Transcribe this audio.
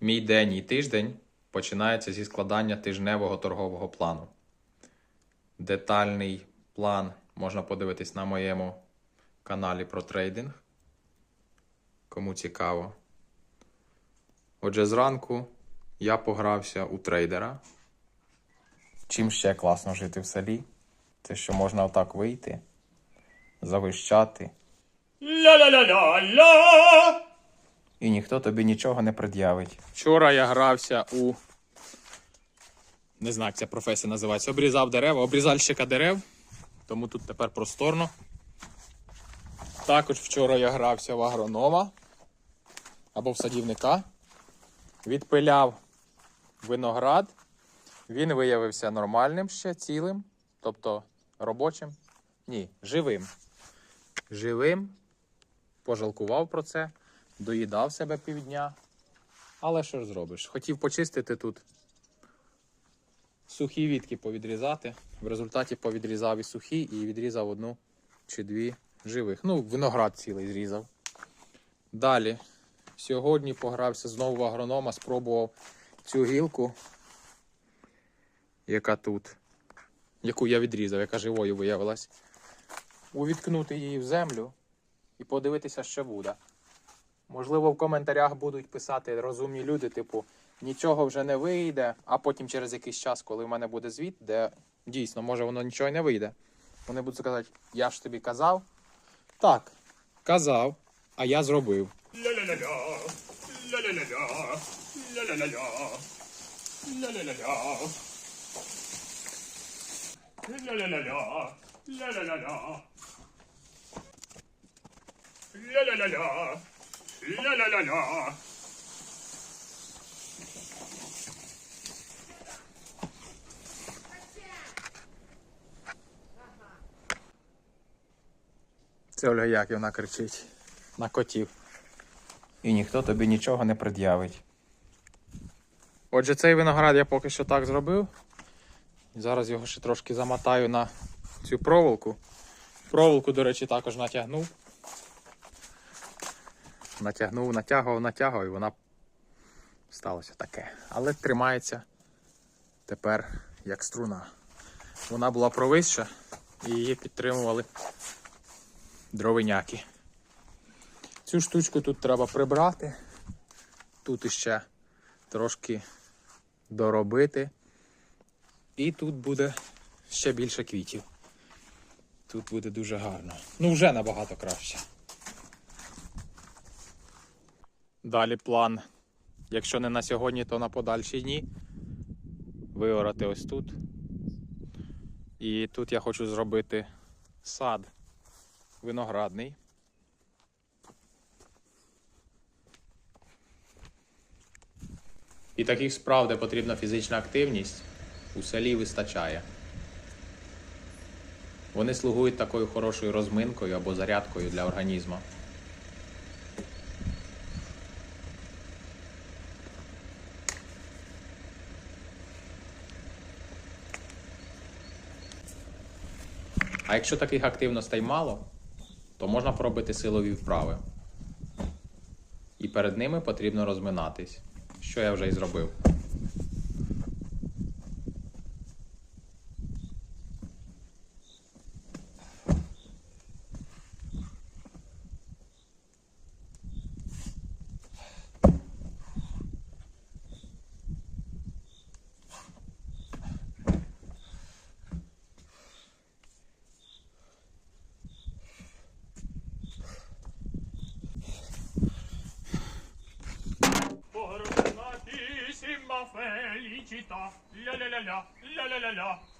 Мій день і тиждень починається зі складання тижневого торгового плану. Детальний план можна подивитись на моєму каналі про трейдинг. Кому цікаво. Отже, зранку я погрався у трейдера. Чим ще класно жити в селі? Це що можна отак вийти, завищати, Ля-ля-ля-ля-ля! І ніхто тобі нічого не пред'явить. Вчора я грався у. Не знаю, як ця професія називається. Обрізав дерева, обрізальщика дерев. Тому тут тепер просторно. Також вчора я грався в агронома або в садівника. Відпиляв виноград. Він виявився нормальним ще, цілим, тобто робочим. Ні, живим. Живим. Пожалкував про це, доїдав себе півдня. Але що ж зробиш? Хотів почистити тут. Сухі вітки повідрізати. В результаті повідрізав і сухі, і відрізав одну чи дві живих. Ну, виноград цілий зрізав. Далі. Сьогодні погрався знову в агронома, спробував цю гілку, яка тут, яку я відрізав, яка живою виявилась. Увіткнути її в землю і подивитися, що буде. Можливо, в коментарях будуть писати розумні люди, типу, нічого вже не вийде, а потім через якийсь час, коли в мене буде звіт, де дійсно, може воно нічого й не вийде. Вони будуть казати, я ж тобі казав. Так, казав, а я зробив. Ля-ля-ля-ля! Ля-ля-ля-ля! Ля-ля-ля-ля! Ля-ля-ля-ля! Ля-ля-ля-ля! Це Ольга Яківна кричить на котів. І ніхто тобі нічого не пред'явить. Отже, цей виноград я поки що так зробив. Зараз його ще трошки замотаю на цю проволоку. Проволоку, до речі, також натягнув. Натягнув, натягував, натягував, і вона сталося таке. Але тримається тепер як струна. Вона була провисша і її підтримували дровиняки. Цю штучку тут треба прибрати. Тут іще трошки доробити. І тут буде ще більше квітів. Тут буде дуже гарно. Ну, вже набагато краще. Далі план. Якщо не на сьогодні, то на подальші дні. Виорати ось тут. І тут я хочу зробити сад виноградний. І таких справ, де потрібна фізична активність, у селі вистачає. Вони слугують такою хорошою розминкою або зарядкою для організму. А якщо таких активностей мало, то можна поробити силові вправи. І перед ними потрібно розминатись, що я вже і зробив. chita, la la la la, la la la la.